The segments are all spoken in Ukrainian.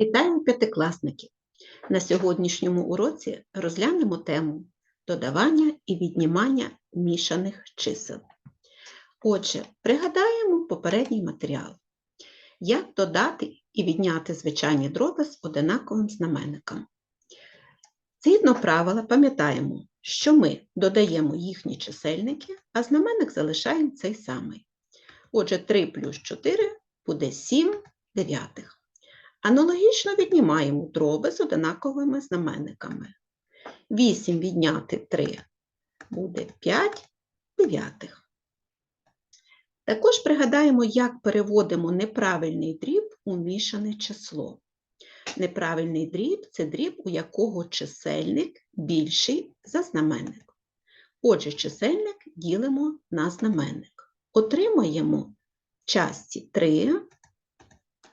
Вітаємо п'ятикласників! На сьогоднішньому уроці розглянемо тему додавання і віднімання мішаних чисел. Отже, пригадаємо попередній матеріал. Як додати і відняти звичайні дроби з одинаковим знаменником. Згідно правила, пам'ятаємо, що ми додаємо їхні чисельники, а знаменник залишаємо цей самий. Отже, 3 плюс 4 буде 7 дев'ятих. Аналогічно віднімаємо дроби з одинаковими знаменниками. 8 відняти 3 буде 5 дев'ятих. Також пригадаємо, як переводимо неправильний дріб у мішане число. Неправильний дріб це дріб, у якого чисельник більший за знаменник. Отже, чисельник ділимо на знаменник. Отримаємо частці 3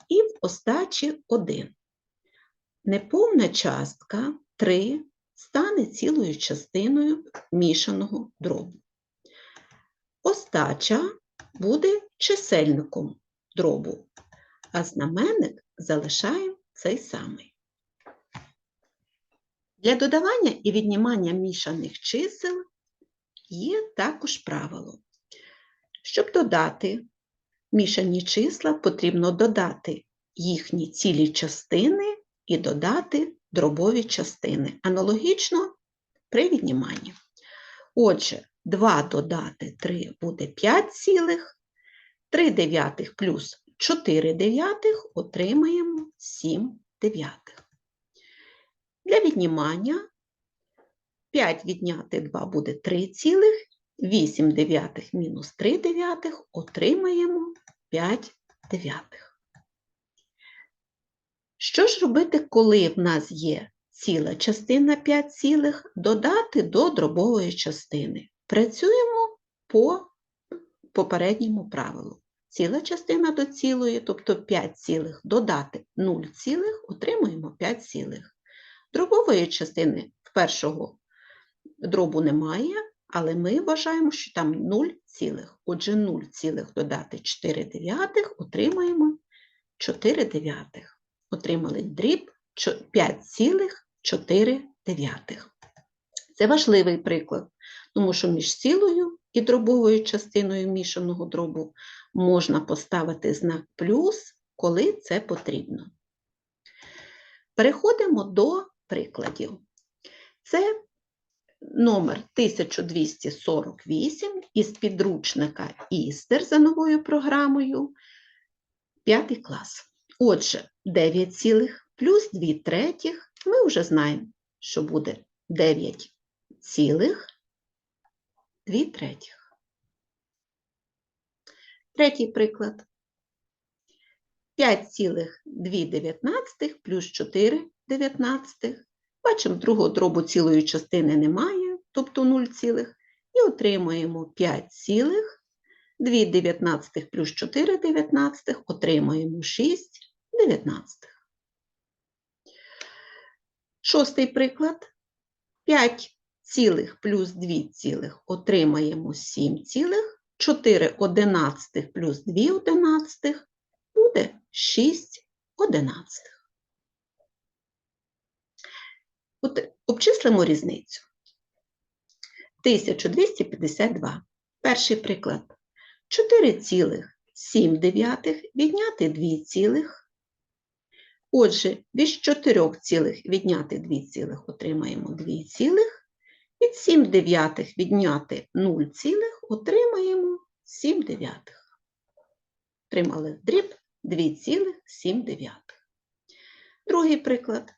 і в остачі 1. Неповна частка 3 стане цілою частиною мішаного дробу. Остача буде чисельником дробу, а знаменник залишаємо цей самий. Для додавання і віднімання мішаних чисел є також правило. Щоб додати мішані числа, потрібно додати їхні цілі частини і додати дробові частини. Аналогічно при відніманні. Отже, 2 додати 3 буде 5 цілих, 3 дев'ятих плюс 4 дев'ятих отримаємо 7 дев'ятих. Для віднімання 5 відняти 2 буде 3 цілих, 8 дев'ятих мінус 3 дев'ятих отримаємо 5 дев'ятих. Що ж робити, коли в нас є ціла частина 5 цілих, додати до дробової частини? Працюємо по попередньому правилу. Ціла частина до цілої, тобто 5 цілих, додати 0 цілих, отримуємо 5 цілих. Дробової частини в першого дробу немає, але ми вважаємо, що там 0 цілих. Отже, 0 цілих додати 4 дев'ятих, отримаємо 4 дев'ятих. Отримали дріб 5 цілих 4 дев'ятих. Це важливий приклад, тому що між цілою і дробовою частиною мішаного дробу можна поставити знак плюс, коли це потрібно. Переходимо до прикладів. Це номер 1248 із підручника Істер за новою програмою 5 клас. Отже, 9 цілих плюс 2 третіх ми вже знаємо, що буде 9 цілих 2 третіх. Третій приклад. 5 цілих 2 дев'ятнадцятих плюс 4 дев'ятнадцятих. Бачимо, другого дробу цілої частини немає, тобто 0 цілих, і отримуємо 5 цілих, 2 дев'ятнадцятих плюс 4 дев'ятнадцятих, отримуємо 6 дев'ятнадцятих. Шостий приклад. 5 цілих плюс 2 цілих отримаємо 7 цілих, 4 одинадцятих плюс 2 одинадцятих буде 6 одинадцятих. От обчислимо різницю. 1252. Перший приклад. 4,7 відняти 2 цілих. Отже, від 4 цілих відняти 2 цілих отримаємо 2 цілих. Від 7 дев'ятих відняти 0 цілих отримаємо 7 дев'ятих. Отримали дріб 2,7. Другий приклад.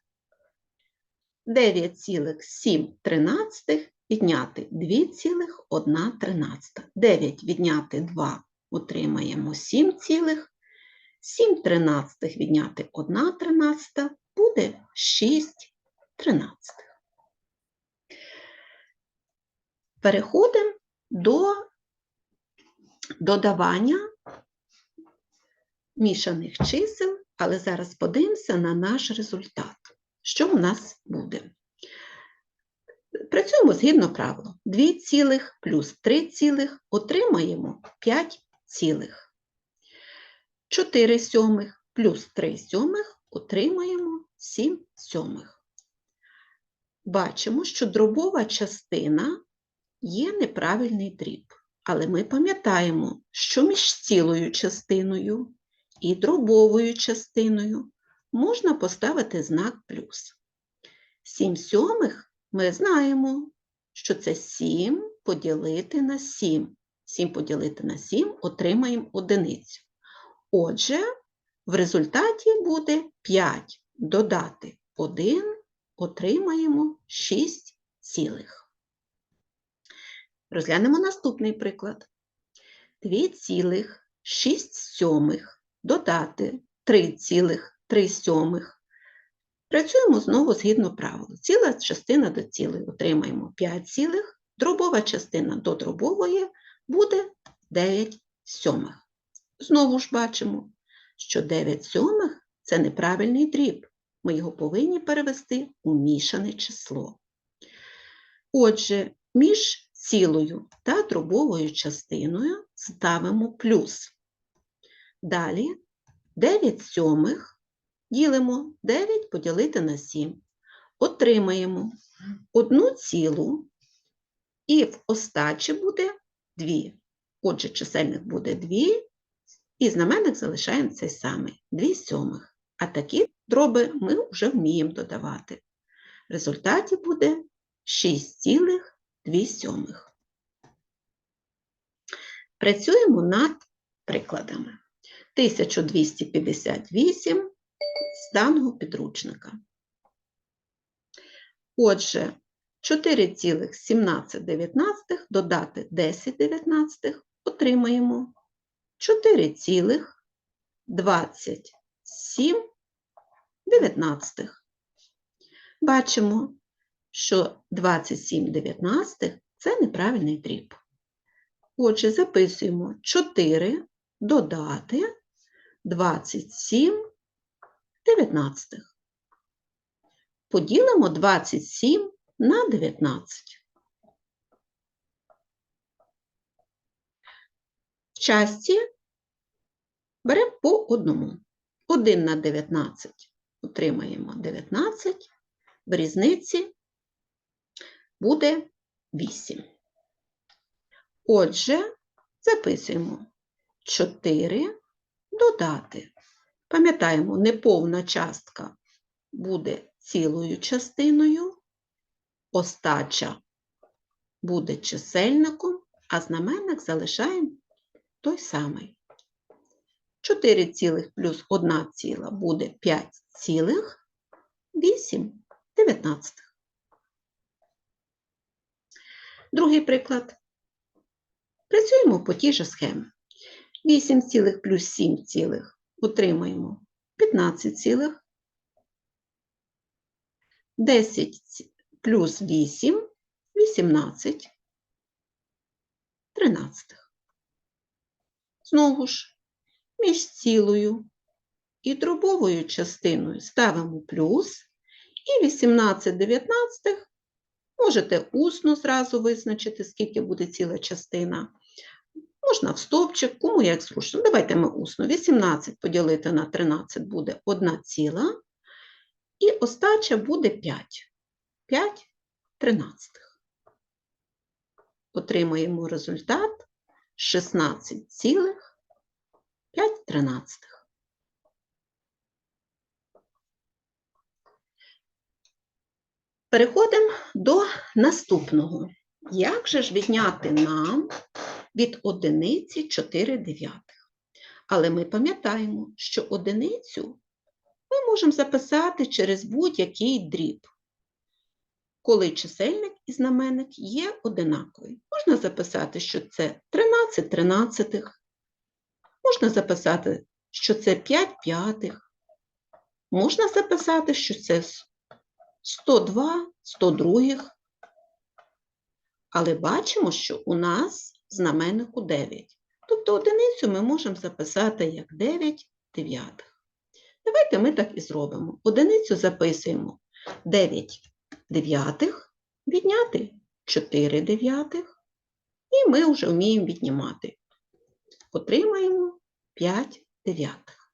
9,7 відняти 2,1. 9 відняти 2 отримаємо 7 цілих. 7 тринадцятих відняти 1 тринадцята буде 6 тринадцятих. Переходимо до додавання мішаних чисел, але зараз подивимося на наш результат. Що у нас буде? Працюємо згідно правила. 2 цілих плюс 3 цілих отримаємо 5 цілих. 4 сьомих плюс 3 сьомих отримаємо 7 сьомих. Бачимо, що дробова частина є неправильний дріб, але ми пам'ятаємо, що між цілою частиною і дробовою частиною можна поставити знак плюс. 7 сьомих ми знаємо, що це 7 поділити на 7. 7 поділити на 7 отримаємо одиницю. Отже, в результаті буде 5 додати 1, отримаємо 6 цілих. Розглянемо наступний приклад. 2,6 сьомих додати 3,3 сьомих. Працюємо знову згідно правил. Ціла частина до цілої отримаємо 5 цілих, дробова частина до дробової буде 9 сьомих. Знову ж бачимо, що 9 сьомих – це неправильний дріб. Ми його повинні перевести у мішане число. Отже, між цілою та дробовою частиною ставимо плюс. Далі 9 сьомих ділимо 9 поділити на 7. Отримаємо 1 цілу, і в остачі буде 2. Отже, чисельник буде 2, і знаменник залишаємо цей самий 2 сьомих. А такі дроби ми вже вміємо додавати. В результаті буде 6,2 сьомих. Працюємо над прикладами. 1258 з даного підручника. Отже, 4,17 додати 10 19 отримаємо 4,27 19. Бачимо, що 27 19 це неправильний дріб. Отже, записуємо 4 додати 27 19. Поділимо 27 на 19. В часті беремо по одному. 1 на 19 отримаємо 19, в різниці буде 8. Отже, записуємо 4 додати. Пам'ятаємо, неповна частка буде цілою частиною, остача буде чисельником, а знаменник залишаємо той самий. 4 цілих плюс 1 ціла буде 5 цілих 8 дев'ятнадцятих. Другий приклад. Працюємо по тій же схемі. 8 цілих плюс 7 цілих отримаємо 15 цілих. 10 плюс 8 – 18 тринадцятих. Знову ж, між цілою і дробовою частиною ставимо плюс, і 18 дев'ятнадцятих можете усно зразу визначити, скільки буде ціла частина. Можна в стовпчик, кому як зручно. Давайте ми усно. 18 поділити на 13 буде 1 ціла, і остача буде 5. 5 тринадцятих. Отримаємо результат 16,5 тринадцятих. Переходимо до наступного. Як же ж відняти нам від одиниці 4 дев'ятих? Але ми пам'ятаємо, що одиницю ми можемо записати через будь-який дріб. Коли чисельник і знаменник є одинакові. Можна записати, що це 13 тринадцятих, можна записати, що це 5 п'ятих, можна записати, що це 102, 102. Але бачимо, що у нас знаменнику 9. Тобто одиницю ми можемо записати як 9 дев'ятих. Давайте ми так і зробимо. Одиницю записуємо 9 дев'ятих, відняти 4 дев'ятих, і ми вже вміємо віднімати. Отримаємо 5 дев'ятих.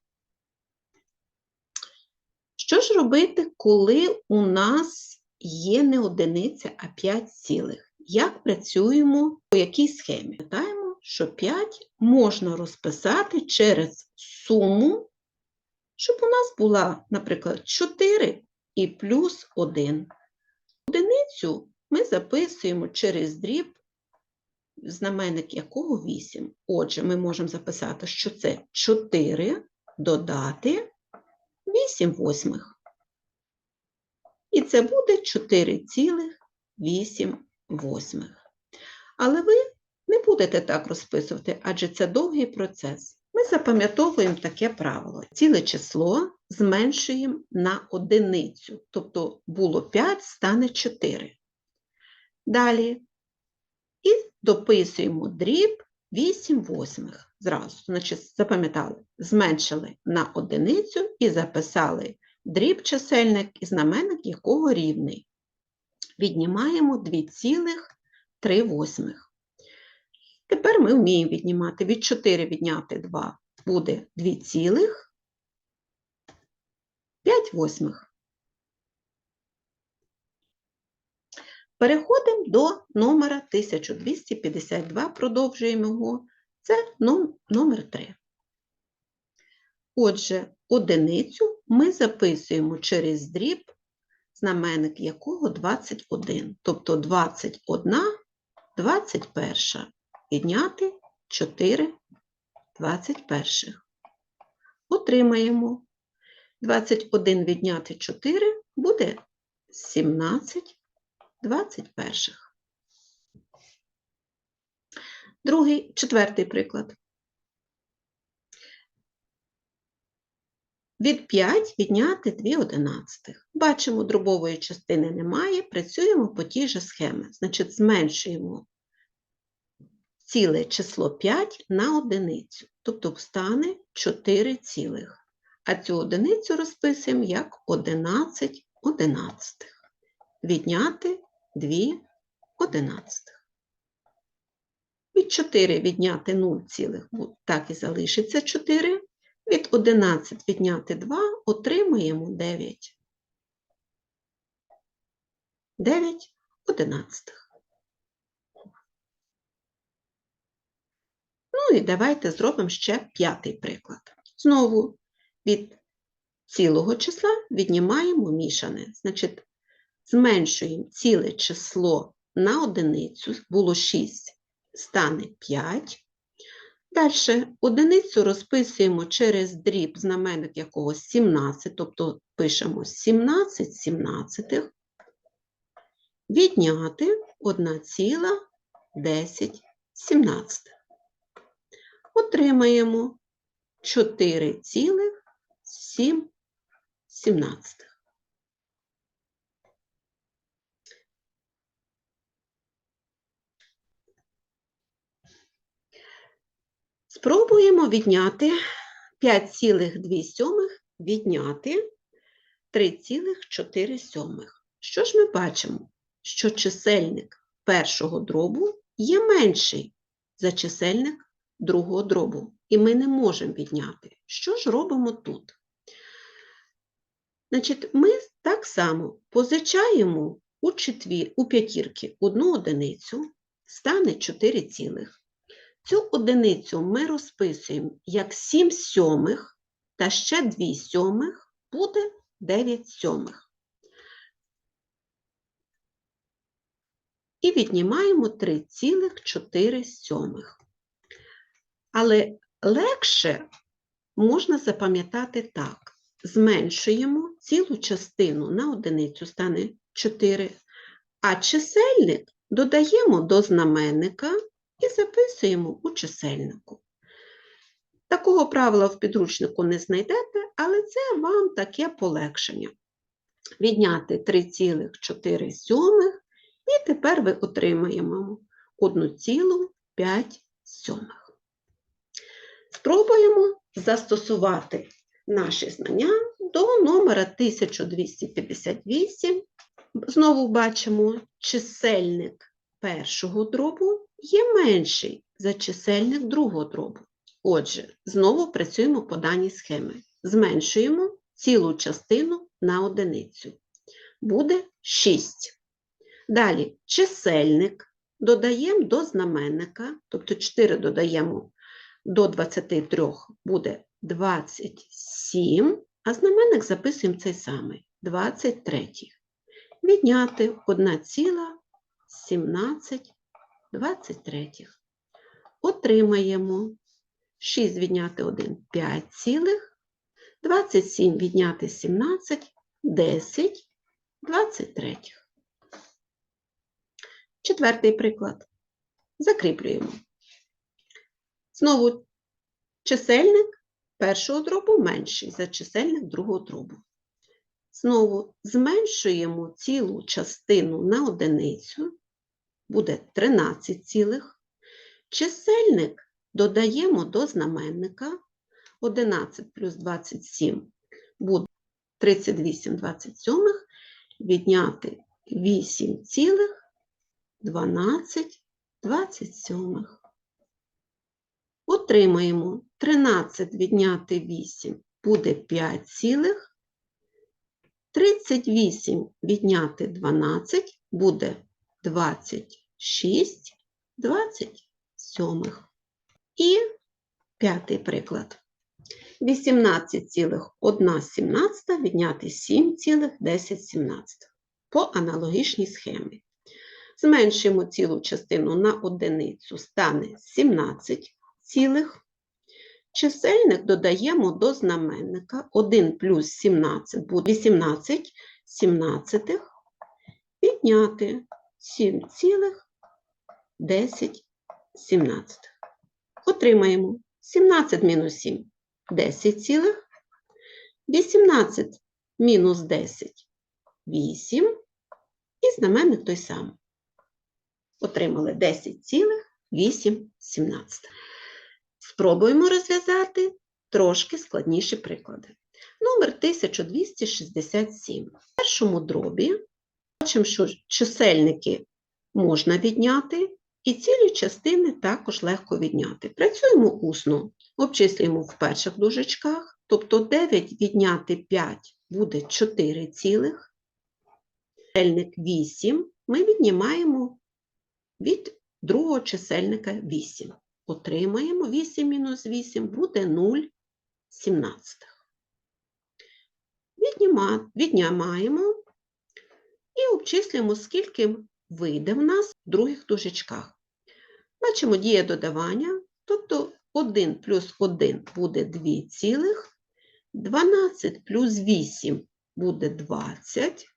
Що ж робити, коли у нас є не одиниця, а 5 цілих? Як працюємо по якій схемі? Пам'ятаємо, що 5 можна розписати через суму, щоб у нас була, наприклад, 4 і плюс 1. Одиницю ми записуємо через дріб, знаменник якого 8. Отже, ми можемо записати, що це 4 додати 8 восьмих. І це буде 4,8 восьмих. Але ви не будете так розписувати, адже це довгий процес. Ми запам'ятовуємо таке правило. Ціле число зменшуємо на одиницю, тобто було 5, стане 4. Далі. І дописуємо дріб 8 восьмих. Зразу, значить, запам'ятали, зменшили на одиницю і записали дріб чисельник і знаменник якого рівний. Віднімаємо 2,3 восьмих. Тепер ми вміємо віднімати. Від 4 відняти 2 буде 2,5 восьмих. Переходимо до номера 1252, продовжуємо його. Це номер 3. Отже, одиницю ми записуємо через дріб, знаменник якого 21. Тобто 21, 21. Відняти 4 21. Отримаємо 21 відняти 4 буде 17 21. Другий, четвертий приклад. Від 5 відняти 2 одинадцятих. Бачимо, дробової частини немає, працюємо по тій же схемі. Значить, зменшуємо ціле число 5 на одиницю, тобто встане 4 цілих. А цю одиницю розписуємо як 11 одинадцятих. Відняти 2 одинадцятих. Від 4 відняти 0 цілих, так і залишиться 4. Від 11 відняти 2 отримуємо 9. 9 одинадцятих. Ну і давайте зробимо ще п'ятий приклад. Знову від цілого числа віднімаємо мішане. Значить, зменшуємо ціле число на одиницю, було 6, стане 5. Далі одиницю розписуємо через дріб, знаменник якого 17, тобто пишемо 17 17, відняти 1,10 17. Отримаємо 4,7 17. Спробуємо відняти 5,2 відняти 3,4. Що ж ми бачимо? Що чисельник першого дробу є менший за чисельник другого дробу, і ми не можемо відняти. Що ж робимо тут? Значить, ми так само позичаємо у, четвір, у п'ятірки одну одиницю, стане 4 цілих. Цю одиницю ми розписуємо як 7 сьомих, та ще 2 сьомих буде 9 сьомих. І віднімаємо 3,4 сьомих. Але легше можна запам'ятати так. Зменшуємо цілу частину на одиницю, стане 4, а чисельник додаємо до знаменника і записуємо у чисельнику. Такого правила в підручнику не знайдете, але це вам таке полегшення. Відняти 3,4 сьомих, і тепер ви отримаємо 1,5 сьомих. Спробуємо застосувати наші знання до номера 1258. Знову бачимо, чисельник першого дробу є менший за чисельник другого дробу. Отже, знову працюємо по даній схемі. Зменшуємо цілу частину на одиницю. Буде 6. Далі чисельник додаємо до знаменника, тобто 4 додаємо до 23 буде 27, а знаменник записуємо цей самий 23. Відняти 1,17 23. Отримаємо 6 відняти 1 5 цілих, 27 відняти 17 10 23. Четвертий приклад. Закріплюємо. Знову чисельник першого дробу менший за чисельник другого дробу. Знову зменшуємо цілу частину на одиницю, буде 13 цілих. Чисельник додаємо до знаменника 11 плюс 27 буде 38 27, відняти 8 цілих 12 27. Отримаємо 13 відняти 8 буде 5 цілих. 38 відняти 12 буде 26 27. І п'ятий приклад. 18,1 відняти 7,10 по аналогічній схемі. Зменшимо цілу частину на одиницю, стане 17 цілих. Чисельник додаємо до знаменника 1 плюс 17 буде 18 сімнадцятих, відняти 7 10 сімнадцятих. Отримаємо 17 мінус 7 10 цілих, 18 мінус 10 8 і знаменник той самий. Отримали 10 цілих 8 сімнадцятих. Спробуємо розв'язати трошки складніші приклади. Номер 1267. В першому дробі бачимо, що чисельники можна відняти, і цілі частини також легко відняти. Працюємо усно, обчислюємо в перших дужечках, тобто 9 відняти 5 буде 4 цілих. Чисельник 8 ми віднімаємо від другого чисельника 8 отримаємо 8 мінус 8 буде 0 сімнадцятих. Віднімаємо і обчислюємо, скільки вийде в нас в других дужечках. Бачимо дія додавання, тобто 1 плюс 1 буде 2 цілих, 12 плюс 8 буде 20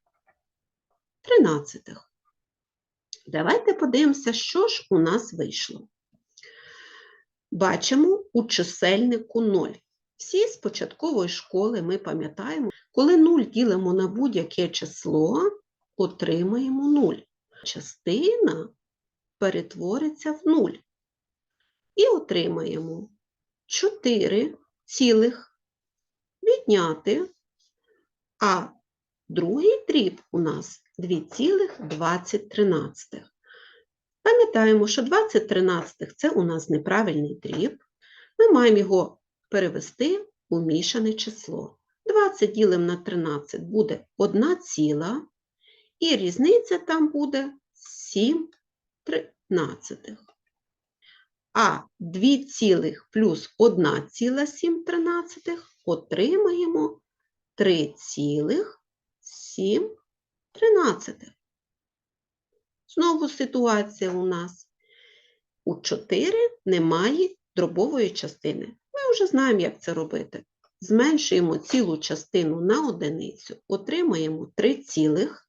тринадцятих. Давайте подивимося, що ж у нас вийшло. Бачимо у чисельнику 0. Всі з початкової школи ми пам'ятаємо, коли 0 ділимо на будь-яке число, отримаємо 0. Частина перетвориться в 0. І отримаємо 4 цілих відняти, а другий дріб у нас 2,20. Пам'ятаємо, що 20 тринадцятих – це у нас неправильний дріб. Ми маємо його перевести у мішане число. 20 ділимо на 13 буде 1 ціла, і різниця там буде 7 тринадцятих. А 2 цілих плюс 1 ціла 7 тринадцятих отримаємо 3 цілих 7 тринадцятих. Знову ситуація у нас. У 4 немає дробової частини. Ми вже знаємо, як це робити. Зменшуємо цілу частину на одиницю, отримаємо 3 цілих,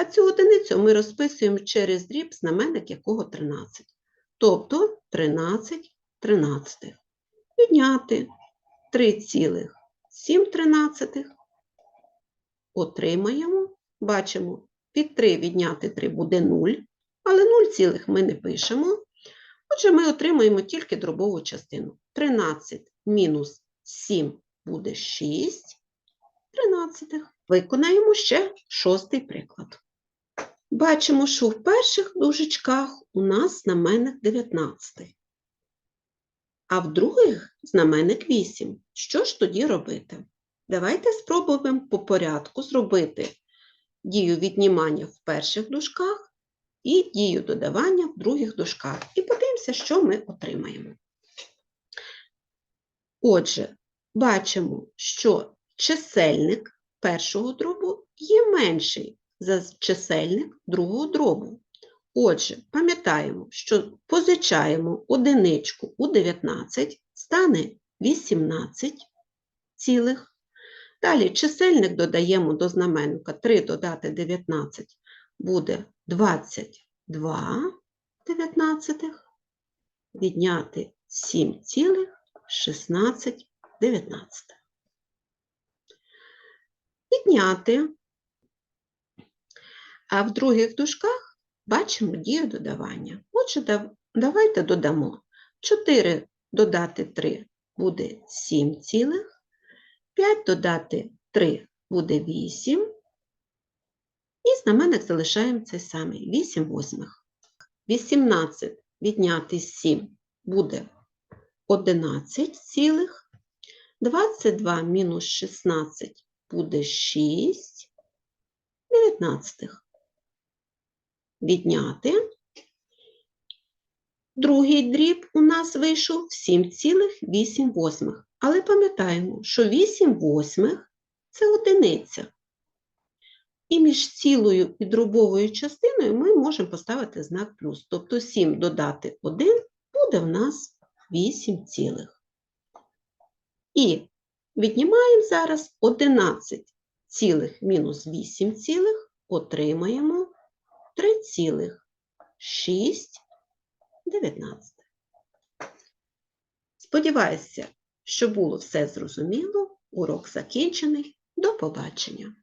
а цю одиницю ми розписуємо через дріб, знаменник якого 13. Тобто 13 тринадцятих. Відняти 3 цілих 7 тринадцятих. Отримаємо, бачимо, від 3 відняти 3 буде 0, але 0 цілих ми не пишемо. Отже, ми отримаємо тільки дробову частину. 13 мінус 7 буде 6 тринадцятих. Виконаємо ще шостий приклад. Бачимо, що в перших дужечках у нас знаменник 19, а в других знаменник 8. Що ж тоді робити? Давайте спробуємо по порядку зробити дію віднімання в перших дужках і дію додавання в других дужках. І подивимося, що ми отримаємо. Отже, бачимо, що чисельник першого дробу є менший за чисельник другого дробу. Отже, пам'ятаємо, що позичаємо одиничку у 19, стане 18 цілих. Далі чисельник додаємо до знаменника 3 додати 19 буде 22 дев'ятнадцятих, відняти 7 цілих 16 дев'ятнадцятих. Відняти. А в других дужках бачимо дію додавання. Отже, давайте додамо 4 додати 3 буде 7 цілих, 5 додати 3 буде 8, і знаменник залишаємо цей самий 8 восьмих. 18 відняти 7 буде 11 цілих, 22 мінус 16 буде 6 дев'ятнадцятих. Відняти. Другий дріб у нас вийшов 7,8 восьмих. Але пам'ятаємо, що 8 восьмих – це одиниця. І між цілою і дробовою частиною ми можемо поставити знак плюс. Тобто 7 додати 1 буде в нас 8 цілих. І віднімаємо зараз 11 цілих мінус 8 цілих, отримаємо 3 цілих 6 19. Сподіваюся, що було все зрозуміло. Урок закінчений. До побачення!